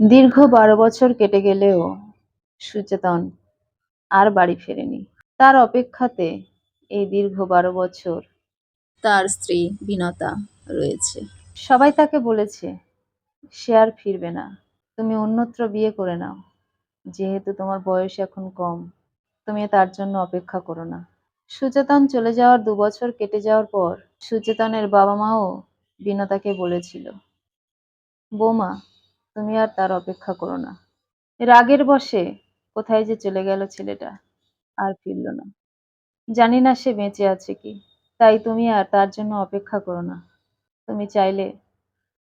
দীর্ঘ বারো বছর কেটে গেলেও সুচেতন আর বাড়ি ফেরেনি। তার অপেক্ষাতে এই দীর্ঘ বারো বছর তার স্ত্রী বিনতা রয়েছে। সবাই তাকে বলেছে, সে আর ফিরবে না। তুমি অন্যত্র বিয়ে করে নাও। যেহেতু তোমার বয়স এখন কম, তুমি তার জন্য অপেক্ষা করো না। সুচেতন চলে যাওয়ার দু বছর কেটে যাওয়ার পর সুচেতনের বাবা মাও বিনতাকে বলেছিল, বৌমা তুমি আর তার অপেক্ষা করো না। রাগের বশে কোথায় যে চলে গেল ছেলেটা আর ফিরল না। জানি না সে বেঁচে আছে কি। তাই তুমি আর তার জন্য অপেক্ষা করো না। তুমি চাইলে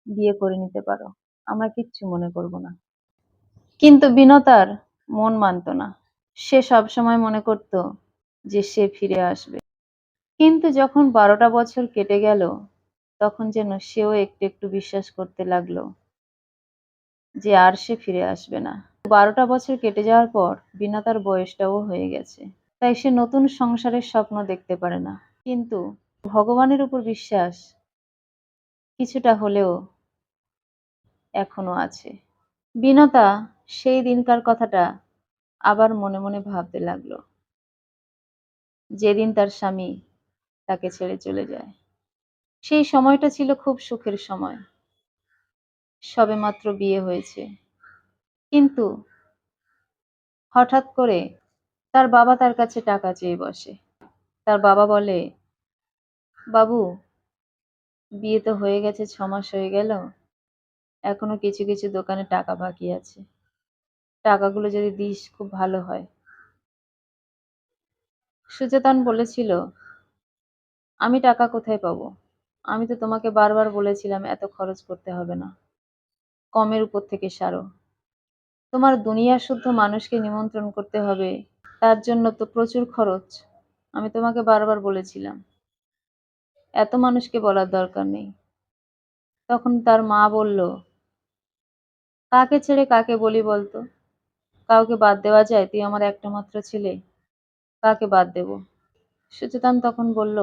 বিয়ে করে নিতে পারো। আমরা কিচ্ছু মনে করব না। কিন্তু বিনতার মন মানত না। সে সবসময় মনে করত যে সে ফিরে আসবে। কিন্তু যখন বারোটা বছর কেটে গেল, তখন যেন সেও একটু একটু বিশ্বাস করতে লাগল। যে আর সে ফিরে আসবে না। বারোটা বছর কেটে যাওয়ার পর বিনাতার বয়সটাও হয়ে গেছে। তাই সে নতুন সংসারের স্বপ্ন দেখতে পারে না। কিন্তু ভগবানের উপর বিশ্বাস কিছুটা হলেও এখনও আছে। বিনতা সেই দিনকার কথাটা আবার মনে মনে ভাবতে লাগল। যেদিন তার স্বামী তাকে ছেড়ে চলে যায়। সেই সময়টা ছিল খুব সুখের সময়। সবেমাত্র বিয়ে হয়েছে। কিন্তু হঠাৎ করে তার বাবা তার কাছে টাকা চেয়ে বসে। তার বাবা বলে, বাবু, বিয়ে তো হয়ে গেছে ছ মাস হয়ে গেল। এখনও কিছু কিছু দোকানে টাকা বাকি আছে। টাকাগুলো যদি দিস, খুব ভালো হয়। সুচেতন বলেছিল, আমি টাকা কোথায় পাবো? আমি তো তোমাকে বারবার বলেছিলাম, এত খরচ করতে হবে না। কমের উপর থেকে সারো। তোমার দুনিয়া শুদ্ধ মানুষকে নিমন্ত্রণ করতে হবে। তার জন্য তো প্রচুর খরচ। আমি তোমাকে বারবার বলেছিলাম। এত মানুষকে বলার দরকার নেই। তখন তার মা বলল, কাকে ছেড়ে কাকে বলি বলতো? কাউকে বাদ দেওয়া যায়? তুই আমার একটা মাত্র ছেলে। কাকে বাদ দেব? সুচেতন তখন বলল,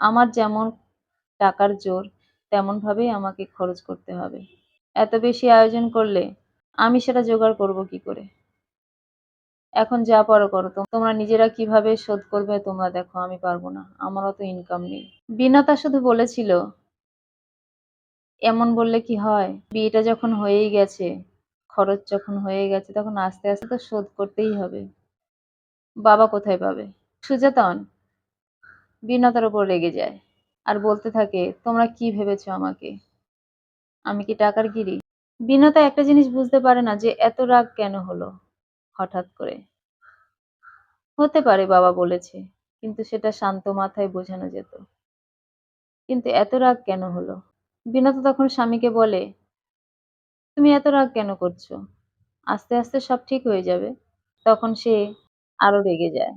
আমার যেমন টাকার জোর, তেমনভাবেই আমাকে খরচ করতে হবে। এত বেশি আয়োজন করলে আমি সেটা জোগাড় করব কি করে? এখন যা পারো করো। তোমরা নিজেরা কীভাবে শোধ করবে তোমরা দেখো, আমি পারব না। আমারও তো ইনকাম নেই। বিনতা শুধু বলেছিল, এমন বললে কি হয়? বিয়েটা যখন হয়েই গেছে, খরচ যখন হয়ে গেছে, তখন আস্তে আস্তে তো শোধ করতেই হবে। বাবা কোথায় পাবে? সুচেতন বিনতার উপর রেগে যায় আর বলতে থাকে, তোমরা কি ভেবেছো আমাকে? আমি কি টাকার গিরি? বিনতা একটা জিনিস বুঝতে পারে না যে এত রাগ কেন হলো? হঠাৎ করে। হতে পারে, বাবা বলেছে, কিন্তু সেটা শান্ত মাথায় বোঝানো যেত। কিন্তু এত রাগ কেন হলো? বিনত তখন স্বামীকে বলে, তুমি এত রাগ কেন করছ? আস্তে আস্তে সব ঠিক হয়ে যাবে। তখন সে আরও রেগে যায়।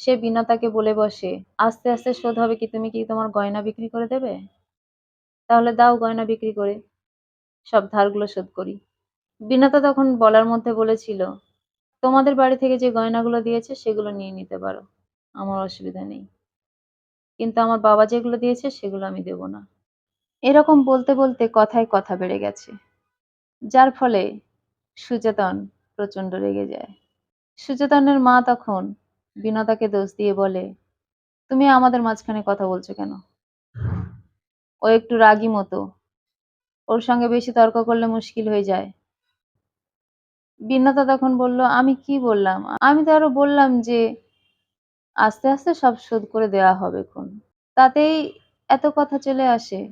সে বিনতাকে বলে বসে, আস্তে আস্তে শোধ হবে কি? তুমি কি তোমার গয়না বিক্রি করে দেবে? তাহলে দাও গয়না বিক্রি করে। সব ধারগুলো শোধ করি। বিনতা তখন বলার মধ্যে বলেছিল, তোমাদের বাড়ি থেকে যে গয়নাগুলো দিয়েছে সেগুলো নিয়ে নিতে পারো। আমার অসুবিধা নেই। কিন্তু আমার বাবা যেগুলো দিয়েছে সেগুলো আমি দেব না। এরকম বলতে বলতে কথায় কথা বেড়ে গেছে, যার ফলে সুচেতন প্রচণ্ড রেগে যায়। সুচেতনের মা তখন বিনতাকে দোষ দিয়ে বলে, তুমি আমাদের মাঝখানে কথা বলছো কেন? ও একটু রাগী মতো ওর সঙ্গে বেশি তর্ক করলে মুশকিল হয়ে যায়। বিন্নতা তখন বলল, আমি কি বললাম? আমি তো আরও বললাম যে, আস্তে আস্তে সব শোধ করে দেওয়া হবে খুন। তাতেই এত কথা চলে আসে।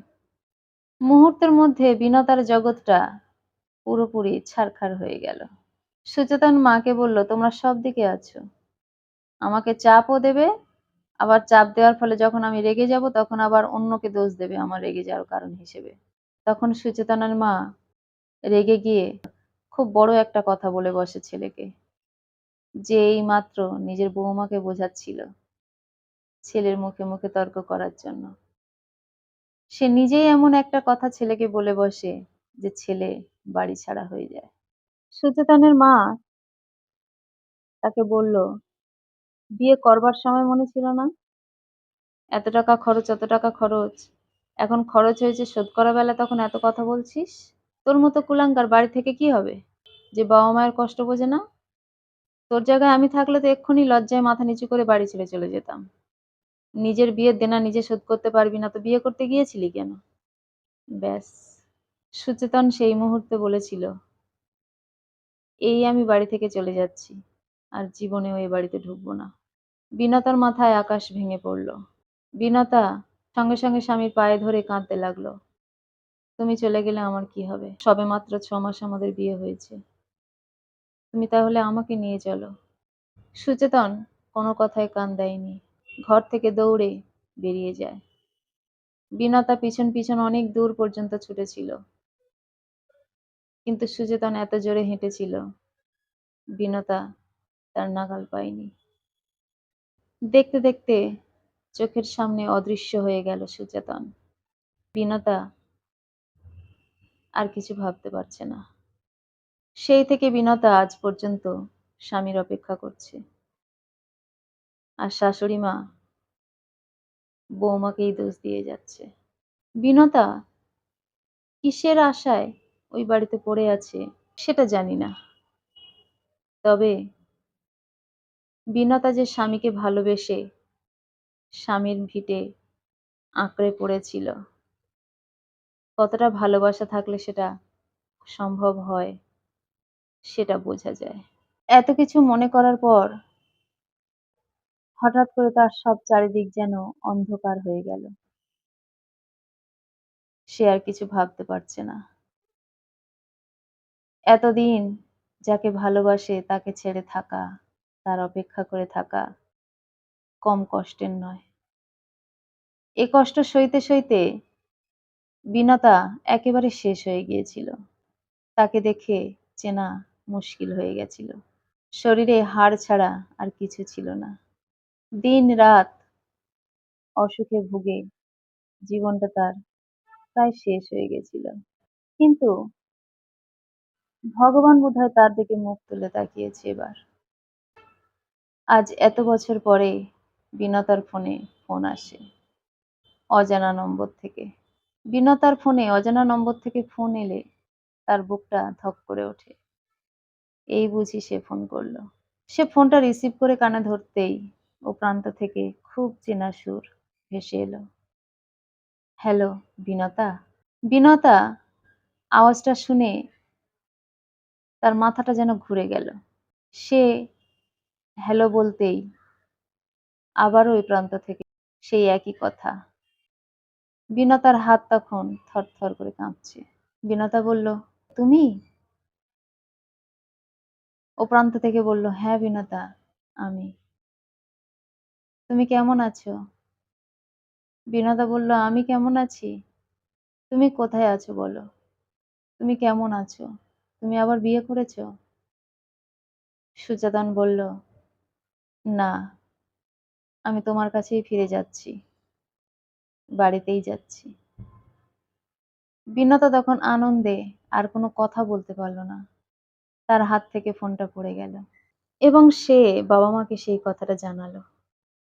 মুহূর্তের মধ্যে বিনতার জগৎটা পুরোপুরি ছারখার হয়ে গেল। সুচেতন মাকে বলল, তোমরা সব দিকে আছো। আমাকে চাপও দেবে, আবার চাপ দেওয়ার ফলে যখন আমি রেগে যাব, তখন আবার অন্যকে দোষ দেবে, আমার রেগে যাওয়ার কারণ হিসেবে। তখন সুচেতনার মা রেগে গিয়ে খুব বড় একটা কথা বলে বসে ছেলেকে, যে এই মাত্র নিজের বৌমাকে বোঝাচ্ছিল ছেলের মুখে মুখে তর্ক করার জন্য। সে নিজেই এমন একটা কথা ছেলেকে বলে বসে যে ছেলে বাড়ি ছাড়া হয়ে যায়। সুচেতনের মা তাকে বলল, বিয়ে করবার সময় মনে ছিল না? এত টাকা খরচ এত টাকা খরচ এখন খরচ হয়েছে শোধ করা বেলা তখন এত কথা বলছিস? তোর মতো কুলাঙ্গার বাড়ি থেকে কি হবে? যে বাবা মায়ের কষ্ট বোঝে না? তোর জায়গায় আমি থাকলে তো এক্ষুনি লজ্জায় মাথা নিচু করে বাড়ি ছেড়ে চলে যেতাম। নিজের বিয়ের দেনা নিজে শোধ করতে পারবি না তো বিয়ে করতে গিয়েছিলি কেন? ব্যাস, সুচেতন সেই মুহূর্তে বলেছিল, এই আমি বাড়ি থেকে চলে যাচ্ছি, আর জীবনেও এ বাড়িতে ঢুকবো না। বিনতার মাথায় আকাশ ভেঙে পড়ল। বিনতা সঙ্গে সঙ্গে স্বামীর পায়ে ধরে কাঁদতে লাগল। তুমি চলে গেলে আমার কি হবে? সবে মাত্র ছ মাস আমাদের বিয়ে হয়েছে। তুমি তাহলে আমাকে নিয়ে চলো। সুচেতন কোনো কথায় কান দেয়নি। ঘর থেকে দৌড়ে বেরিয়ে যায়। বিনতা পিছন পিছন অনেক দূর পর্যন্ত ছুটেছিল। কিন্তু সুচেতন এত জোরে হেঁটেছিল। বিনতা তার নাগাল পায়নি। দেখতে দেখতে চোখের সামনে অদৃশ্য হয়ে গেল সুচেতন। বিনতা আর কিছু ভাবতে পারছে না। সেই থেকে বিনতা আজ পর্যন্ত স্বামীর অপেক্ষা করছে। আর শাশুড়ি মা বৌমাকেই দোষ দিয়ে যাচ্ছে। বিনতা কিসের আশায় ওই বাড়িতে পড়ে আছে সেটা জানি না। তবে বিনতা যে স্বামীকে ভালোবেসে স্বামীর ভিটে আঁকড়ে পড়েছিল। কতটা ভালোবাসা থাকলে সেটা সম্ভব হয়, সেটা বোঝা যায়। এত কিছু মনে করার পর হঠাৎ করে তার সব চারিদিক যেন অন্ধকার হয়ে গেল। সে আর কিছু ভাবতে পারছে না। এতদিন যাকে ভালোবাসে তাকে ছেড়ে থাকা, তার অপেক্ষা করে থাকা কম কষ্টের নয়। এ কষ্ট সইতে সইতে বিনতা একেবারে শেষ হয়ে গিয়েছিল। তাকে দেখে চেনা মুশকিল হয়ে গেছিল। শরীরে হাড় ছাড়া আর কিছু ছিল না। দিন রাত অসুখে ভুগে জীবনটা তার প্রায় শেষ হয়ে গেছিল। কিন্তু ভগবান বোধহয় তার দিকে মুখ তুলে তাকিয়েছে এবার। আজ এত বছর পরে বিনতার ফোনে ফোন আসে। অজানা নম্বর থেকে। বিনতার ফোনে, অজানা নম্বর থেকে ফোন এলে তার বুকটা ধক করে ওঠে। এই বুঝি সে ফোন করল। সে ফোনটা রিসিভ করে কানে ধরতেই ও প্রান্ত থেকে খুব চেনা সুর ভেসে এলো। হ্যালো, বিনতা? বিনতা, আওয়াজটা শুনে তার মাথাটা যেন ঘুরে গেল। সে হ্যালো বলতেই আবারও ওই প্রান্ত থেকে সেই একই কথা। বিনতার হাত তখন থরথর করে কাঁপছে। বিনতা বলল, তুমি? ও প্রান্ত থেকে বলল হ্যাঁ বিনতা, আমি। তুমি কেমন আছো? বিনতা বলল, আমি কেমন আছি? তুমি কোথায় আছো বলো? তুমি কেমন আছো? তুমি আবার বিয়ে করেছ? সুচেতন বলল, না। আমি তোমার কাছেই ফিরে যাচ্ছি। বাড়িতেই যাচ্ছি। বিনতা তখন আনন্দে আর কোনো কথা বলতে পারল না। তার হাত থেকে ফোনটা পড়ে গেল। এবং সে বাবা মাকে সেই কথাটা জানালো।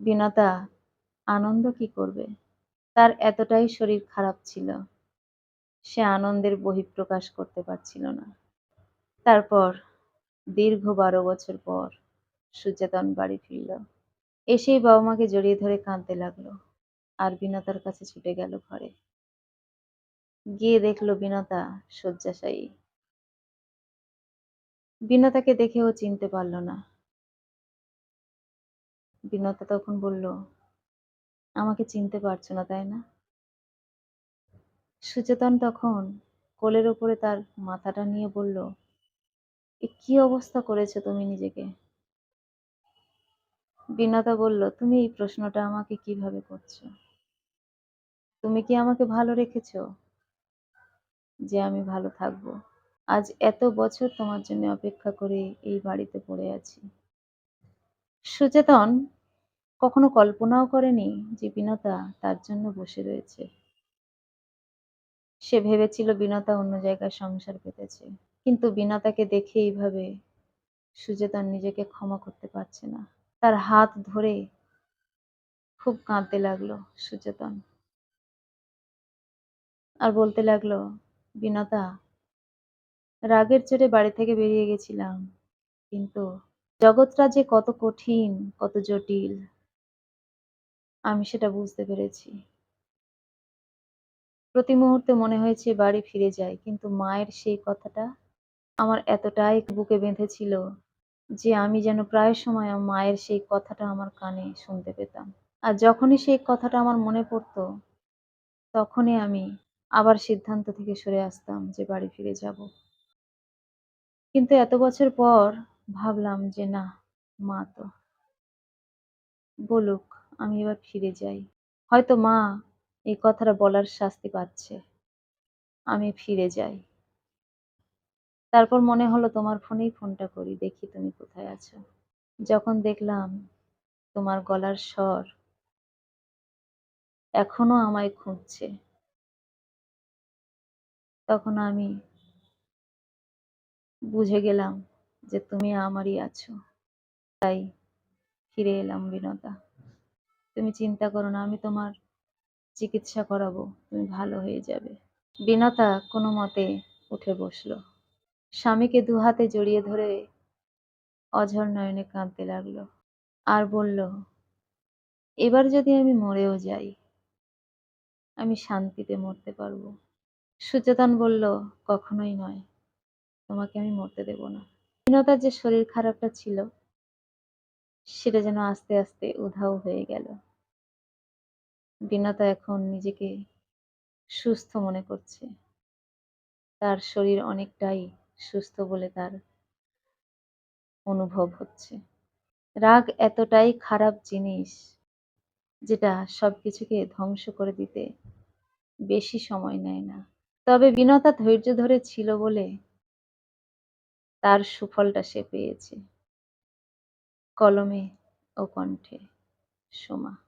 বিনতা আনন্দ কি করবে? তার এতটাই শরীর খারাপ ছিল। সে আনন্দের বহিঃপ্রকাশ করতে পারছিল না। তারপর দীর্ঘ বারো বছর পর সুচেতন বাড়ি ফিরল। এসেই বাবা মাকে জড়িয়ে ধরে কাঁদতে লাগল। আর বিনতার কাছে ছুটে গেল ঘরে। গিয়ে দেখল বিনতা শয্যাশায়ী। বিনতাকে দেখে ও চিনতে পারল না। বিনতা তখন বলল, আমাকে চিনতে পারছ না, তাই না? সুচেতন তখন কোলের ওপরে তার মাথাটা নিয়ে বলল কি অবস্থা করেছ তুমি নিজেকে? বিনতা বলল, তুমি এই প্রশ্নটা আমাকে কীভাবে করছ? তুমি কি আমাকে ভালো রেখেছ যে আমি ভালো থাকব? আজ এত বছর তোমার জন্য অপেক্ষা করে এই বাড়িতে পড়ে আছি। সুচেতন কখনো কল্পনাও করেনি যে বিনতা তার জন্য বসে রয়েছে। সে ভেবেছিল বিনতা অন্য জায়গায় সংসার পেতেছে, কিন্তু বিনতাকে দেখে এইভাবে সুচেতন নিজেকে ক্ষমা করতে পারছে না। তার হাত ধরে খুব কাঁদতে লাগল সুচেতন। আর বলতে লাগল বিনতা রাগের চোটে বাড়ি থেকে বেরিয়ে গেছিলাম, কিন্তু জগৎটা যে কত কঠিন, কত জটিল, আমি সেটা বুঝতে পেরেছি। প্রতি মুহূর্তে মনে হয়েছে বাড়ি ফিরে যাই, কিন্তু মায়ের সেই কথাটা আমার এতটাই বুকে বেঁধেছিল যে আমি যেন প্রায় সময় মায়ের সেই কথাটা আমার কানে শুনতে পেতাম। আর যখনই সেই কথাটা আমার মনে পড়তো, তখনই আমি আবার সিদ্ধান্ত থেকে সরে আসতাম যে বাড়ি ফিরে যাব। কিন্তু এত বছর পর ভাবলাম যে না, মা তো বলুক, আমি এবার ফিরে যাই। হয়তো মা এই কথাটা বলার শাস্তি পাচ্ছে। আমি ফিরে যাই। তারপর মনে হলো তোমার ফোনেই ফোনটা করি, দেখি তুমি কোথায় আছো। যখন দেখলাম তোমার গলার স্বর এখনও আমায় খুঁজছে, তখন আমি বুঝে গেলাম যে তুমি আমারই আছো। তাই ফিরে এলাম বিনতা তুমি চিন্তা করো না, আমি তোমার চিকিৎসা করাবো, তুমি ভালো হয়ে যাবে। বিনতা কোনো মতে উঠে বসল। স্বামীকে দু হাতে জড়িয়ে ধরে অঝর নয়নে কাঁদতে লাগল। আর বলল, এবার যদি আমি মরেও যাই, আমি শান্তিতে মরতে পারব। সুচেতন বলল, কখনোই নয়, তোমাকে আমি মরতে দেব না। বিনতার যে শরীর খারাপটা ছিল, সেটা যেন আস্তে আস্তে উধাও হয়ে গেল। বিনতা এখন নিজেকে সুস্থ মনে করছে। তার শরীর অনেকটাই সুস্থ বলে তার অনুভব হচ্ছে। রাগ এতটাই খারাপ জিনিস যেটা সবকিছুকে ধ্বংস করে দিতে বেশি সময় নেয় না। তবে বিনতা ধৈর্য ধরে ছিল বলে তার সুফলটা সে পেয়েছে। কলমে ও কণ্ঠে, সোমা।